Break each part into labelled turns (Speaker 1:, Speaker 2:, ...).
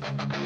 Speaker 1: Thank you.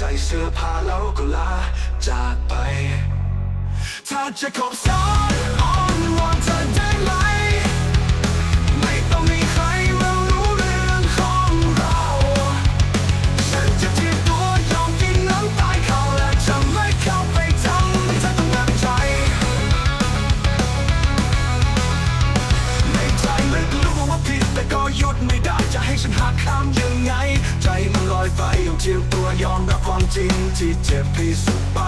Speaker 1: ใส่เสื้อผ้าแล้วก็ลาจากไป ถ้าจะขอบสอนอ้อนวอนเธอได้ไหม ไม่ต้องมีใครมารู้เรื่องของเรา ฉันจะที่ตัวยอมกินน้ำตายเขาและจะไม่เข้าไปทำให้เธอต้องหนักใจ ในใจลึกรู้ว่าผิดแต่ก็หยุดไม่ได้จะให้ฉันหักข้ามยังไง ใจมันลอยไปอยู่เทียว อมรับความจริงที่เจ็บที่สุดไป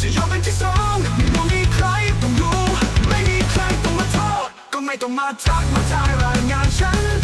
Speaker 1: จะยอมเป็นที่สองไม่ต้องมีใครต้องรู้ ไม่มีใครต้องมาโทษก็ไม่ต้องมาทักมาทายรายงานฉัน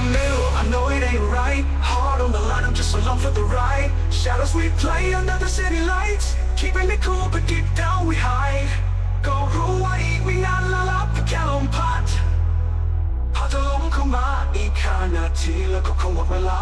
Speaker 1: Guardian the middle, I know it ain't right. Hard on the line, I'm just along for the ride. Shadows we play under the city lights. Keeping it cool, but deep down we hide. ก็รู้ว่าอีกไม่นานแล้วลับแค่ลมพัดพอจะล้มเข้ามาอีกห้านาทีแล้วก็คงหมดเวลา